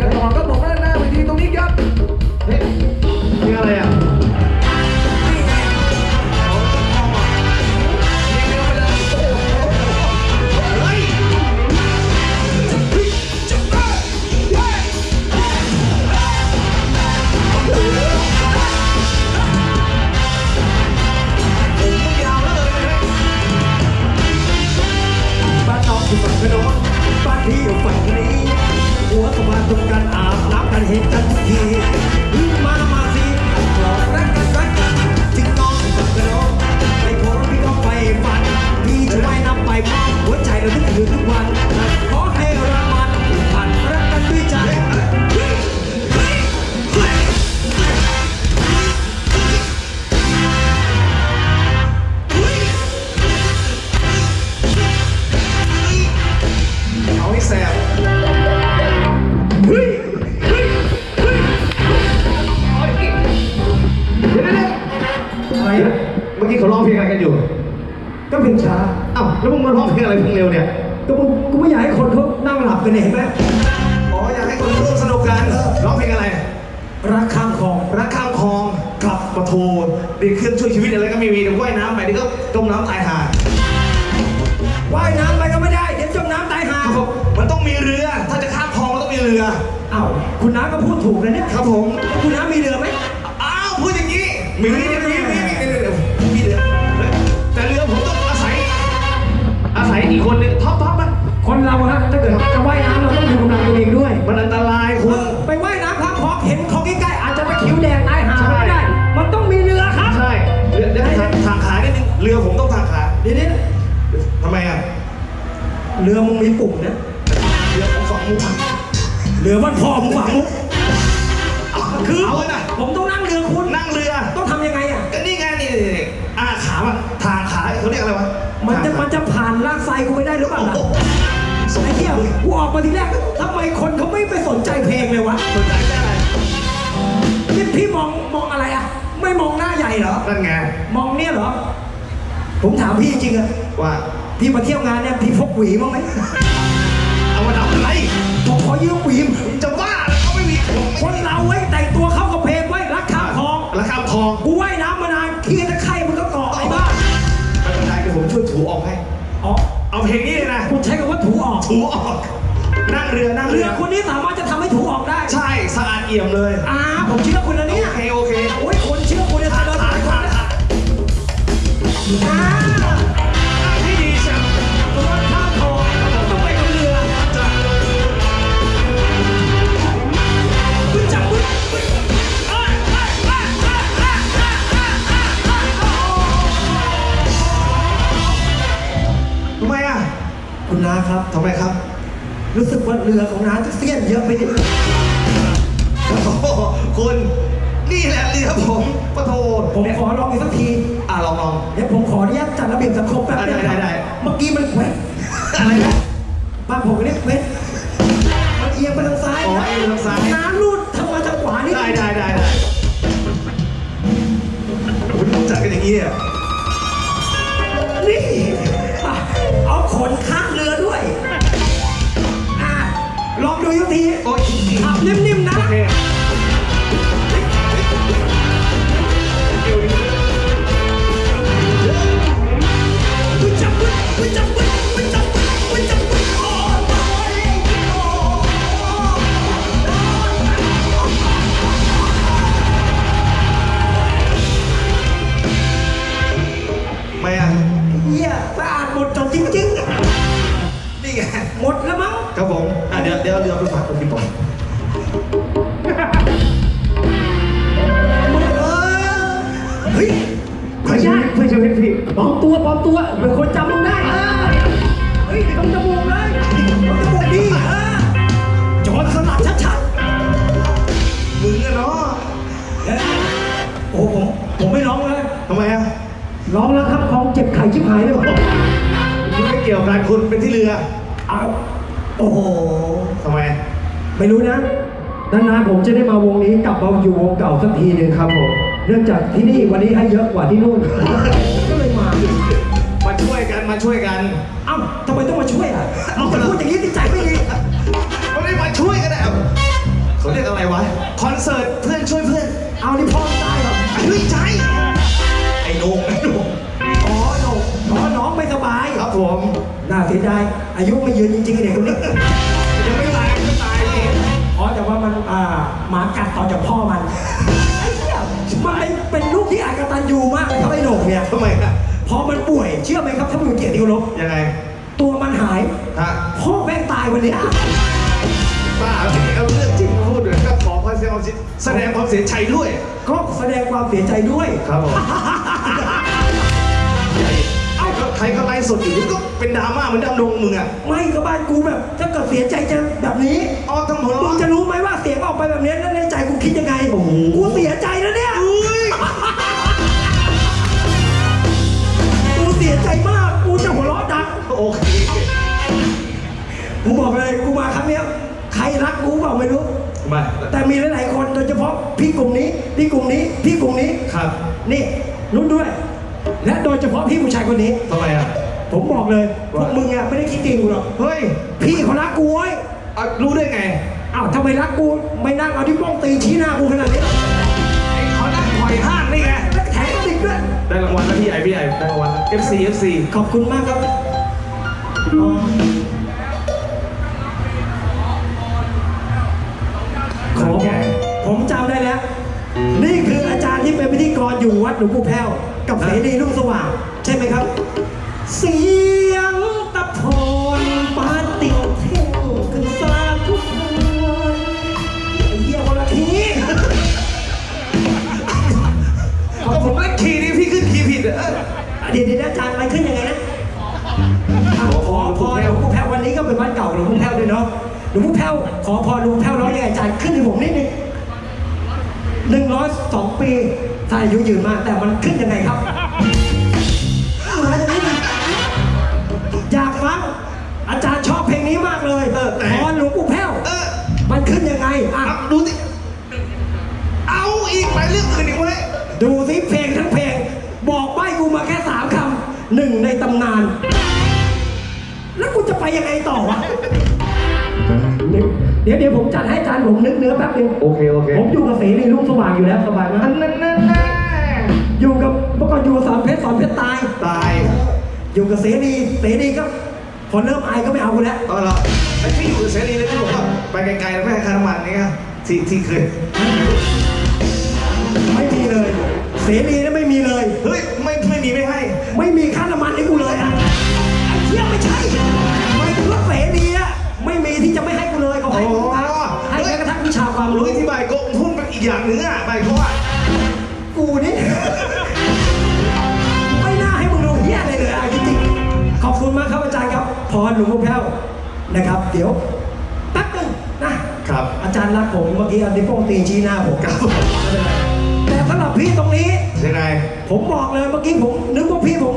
กันต่อครับผมด้านหน้าเวทีตรงนี้ครับ Thank you. แล้วมึงมาร้องเพลงอะไรเพลงเร็วเนี่ย ก็มึงกูไม่อยากให้คนเขานั่งหลับกันเนี่ยเห็นไหมอ๋ออยากให้คนร่วมสนุกกันร้องเพลงอะไร รักข้ามคลอง รักข้ามคลองกลับมาโทรดีเครื่องช่วยชีวิตอะไรก็ไม่มีเดี๋ยวว่ายน้ำไปเดี๋ยวก็จมน้ำตายหาว่ายน้ำไปก็ไม่ได้เดี๋ยวจมน้ำตายหาครับผมมันต้องมีเรือ ถ้าจะข้ามคลองมันต้องมีเรือ อ้าวคุณน้าก็พูดถูกนะเนี่ย ครับผมแล้วคุณน้ามีเรือไหมอ้าวพูดอย่างนี้มีมีมีมีมีเคนเราฮะถ้าเกิดจะว่ายน้ำเราต้องดูกำลังตัวเองด้วย มันอันตรายเอคุณอไปว่ายน้ำข้ามคลองเห็นของใกล้ๆอาจจะไปคิ้วแดงตายหาใช่ไม่ได้ มันต้องมีเรือครับ ใช่เรือเดี๋ยวทางทางขานิดนึงเรือผมต้องทางขาเดี๋ยวนี้ทำไมอะ เรือมึงมีปุ่มนะเรือผมสองมุมอะเรือวันพ่อมึงหวังมุกคือเอาเลยนะผมต้องนั่งเรือ ผ่านลากไซกูไม่ได้หรือเปล่าล่ะโอ้โหสมไอ้เที่เหี้ยยวกูออกมาทีแรกทำไมคนเขาไม่ไปสนใจเพลงเลยวะสนใจได้อะไรนี่พี่มองมองอะไรอะไม่มองหน้าใหญ่เหรอ นั่นไง มองเนี่ยเหรอ ผมถามพี่จริงอะว่า พี่มาเที่ยวงานเนี่ยพี่พกหวีบ้างไหมเอามาทำอะไรผมขอยืมหวีมจะบ้าแล้วเขาไม่มีผมคนเราไว้ยแต่งตัวเข้ากับเพลงไว้ยรักข้ามคลองแล้วข้ามคลอง กูว่ายน้ำมานานขี้ตะไคร่มันก็เกาะไอ้บ้าไม่เป็นไรเดี๋ยวผมช่วยถูออกให้ อ๋อเอาเพลงนี้เลยนะคุณใช้คำว่าถูออก ถูออก นั่งเรือนั่งเรืเรืออคนนี้สามารถจะทำให้ถูออกได้ใช่สะอาดเอี่ยมเลยอ่าผมเชื่อคุณนะโอเนี่ยเคโอเค โอ้ยคนเชื่อคุณเนี่ยขาตาดเดินขาผ่าดนคขานดนะขาดอ่า รู้สึกว่าเรือของน้าจะเสี้ยนเยอะไปนิดนึงโอ้โหคุณ นี่แหละเรือผมปะโทผมขอลองอีกสักทีอะลองลอง เดี๋ยวผมขออนุญาตจัดระเบียบสังคมแป๊บนึงได้ได้ได้ เมื่อกี้มันแขวนอะไรนะบ้านผมเรียกแขวนมันเอียงไปทางซ้ายอ๋อเอียงไปทางซ้าย น้ำี้อ้ยนิ่มๆนะ ตัวปลอมตัวเป็นคนจำมึงได้เออเฮ้ยต้องจมูกเลยต้องจมูกดีเออโจรสลัดชัดมึงอะเนาะๆเอ้ยโอ้ผมผมไม่ร้องเลยทำไมอะร้องแล้วครับของเจ็บไข่ชิบหายเลยคุณไม่เกี่ยวกันคุณเป็นที่เรือเอาโอ้โหทำไมไม่รู้นะนานๆผมจะได้มาวงนี้กลับมาอยู่วงเก่าสักทีหนึ่งครับผมเนื่องจากที่นี่วันนี้ให้เยอะกว่าที่นู่น มาช่วยกัน เอ้าทำไมต้องมาช่วยอะเอาแต่พูดอย่างนี้ที่ใจไม่ดีไม่ได้มาช่วยกันนะวะ คอนเสิร์ตเพื่อนช่วยเพื่อน เอานี่พ่อตายเหรอเฮ้ยใจไอ้โหนงไอ้โหนงอ๋อโหนงอ๋อน้องไม่สบายครับผมน่าเสียดายอายุไม่ยืนจริงๆไอ้เด็กคนนี้ยังไม่ตายไม่ตายนี่อ๋อแต่ว่ามันอ่าหมากัดต่อจากพ่อมันไอ้เหี้ยมันเป็นเป็นลูกที่อากตันยูมากเลยครับไอ้โหนงเนี่ยทำไมฮะ พอมันป่วยเชื่อไหมครับถ้ามันเกียรติเคารพยังไง ตัวมันหายฮะ พ่อแม่งตายวันเนี้ยป้าเอาเรื่องจริงมาพูดเลยครับขอความเสียความเสียแสดงความเสียใจด้วย ก็แสดงความเสียใจด้วยครับผม เอ้าก็ใครก็ไลฟ์สดอยู่ก็เป็นดราม่าเหมือนดำดงมึงอะไม่ก็บ้านกูแบบถ้าเกิดเสียใจจะแบบนี้ อ๋อทั้งหมดมึงจะรู้ไหมว่าเสียงออกไปแบบนี้แล้วในใจกูคิดยังไงกูเสียใจแล้วเนี่ยอุ้ย กูบอกเลยกูมาครั้งเนี้ยใครรักกูเปล่าไม่รู้ มาแต่มีหลายๆคนโดยเฉพาะพี่กลุ่มนี้ พี่กลุ่มนี้ พี่กลุ่มนี้ ครับนี่รุ่นด้วย และโดยเฉพาะพี่ผู้ชายคนนี้ ทำไมอะ ผมบอกเลยพวกมึงอะไม่ได้คิดจริงกูหรอกเฮ้ยพี่เขารักกูเว้ยอะรู้ได้ไง อ้าวทำไมรักกูไม่นั่งเอาที่ป้องตีชี้หน้ากูขนาดนี้ไอ้เขานั่งถอยห้างนี่ไง แล้วแถมมาอีกด้วยได้รางวัลแล้วพี่ไอพี่ไอได้รางวัลแล้ว FC FC ขอบคุณมากครับอ๋อ ผมผมจำได้แล้ว นี่คืออาจารย์ที่เป็นพิธีกรอยู่วัดหลวงปู่แพ้ว กับเสรีรุ่งสว่าง ใช่ไหมครับสี ลวงปู่แพ้วขอพรหลวงปู่แพ้วร้องยังไงอาจารย์ขึ้นให้ผมนิดนึงหนึ่งร้อยสองปีถ้าอายุยืนมากแต่มันขึ้นยังไงครับมาจากนี้ดิอยากฟังอาจารย์ชอบเพลงนี้มากเลยเออพรหลวงปู่แพ้วเออมันขึ้นยังไงอะเอาดูสิเอาอีกไปเรื่องอื่นอีกเว้ยดูสิเพลงทั้งเพลง บอกใบ้กูมาแค่สามคำหนึ่งในตำนาน แล้วกูจะไปยังไงต่อวะ เดี๋ยวเดี๋ยวผมจัดให้อาจารย์ผมนึกเนื้อแป๊บนึงโอเคโอเคผมอยู่กับเสรีรุ่งสว่างอยู่แล้วสบายมากนั่นนั่นนั่นอยู่กับเมื่อก่อนอยู่กับสอนเพชรสอนเพชรตายตาย อยู่กับเสรีเสรีก็พอเริ่มอายก็ไม่เอากูแล้วเอาละไอ้ที่อยู่กับเสรีเลยที่บอกว่าไปไกลๆแล้วไม่ให้ค่าน้ำมันนี่ไงที่ที่เคยไม่มีเลย เสรีนี่ไม่มีเลยเฮ้ยไม่ไม่มีไม่ให้ ไม่มีค่าน้ำมันให้กูเลยอะไอ้เที่ยไม่ใช่ไม่ ลวงพ่อแพ้วนะครับ เดี๋ยวแป๊บนึงนะครับ อาจารย์รักผมเมื่อกี้เอานิ้วโป้งตีชี้หน้าผมครับแต่สำหรับพี่ตรงนี้ยังไงผมบอกเลยเมื่อกี้ผมนึกว่าพี่ผม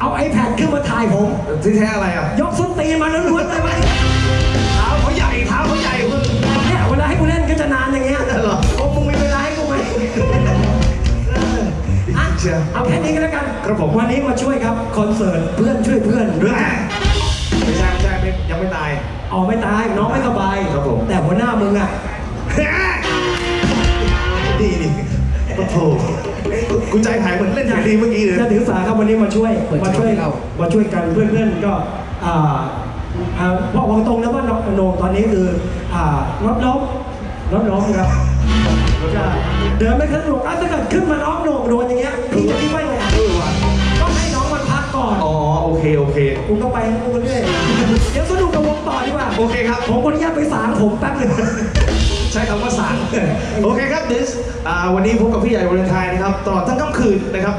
เอา iPad ขึ้นมาถ่ายผมที่แท้อะไรอะ ยกส้นตีนมาล้วนๆเลยไหมเท้าเขาใหญ่เท้าเขาใหญ่คุณเนี่ยเวลาให้กูเล่นก็จะนานอย่างเงี้ยเหรอโอ้มึงมีเวลาให้กูไหมอะเชียร์เอาแค่นี้ก็แล้วกันครับผมวันนี้มาช่วยครับคอนเสิร์ตเพื่อนช่วยเพื่อนเรื่อง อ๋อไม่ตายน้องไม่สบายครับผม แต่หัวหน้ามึงอะนี่นี่โอ้โหกูใจหายเหมือนเล่นอย่างดีเมื่อกี้เลย จะถือสาครับวันนี้มาช่วยเปิดมาช่วยช่องให้เรา มาช่วยกันเพื่อนๆก็อ่าอ่าบอกตรงๆนะว่าน้องโหนงตอนนี้คืออ่ารถล้มรถล้มครับจะเดินไม่ค่อยสะดวกอะถ้าเกิดขึ้นมาน้องโหนงโดนอย่างเงี้ยพี่จะคิดว่ายังไงเออว่ะต้องให้น้องมันพักก่อนอ๋อโอเคโอเค กูก็ไปของกูเรื่อยเดี๋ยวสนุก โอเคครับ ผมขออนุญาตไปสางผมแป๊บหนึง ใช้คำว่าสางโอเคครับดิสอ่าวันนี้พบกับพี่ใหญ่วาเลนไทน์นะครับตลอดทั้งค่ำคืนนะครับ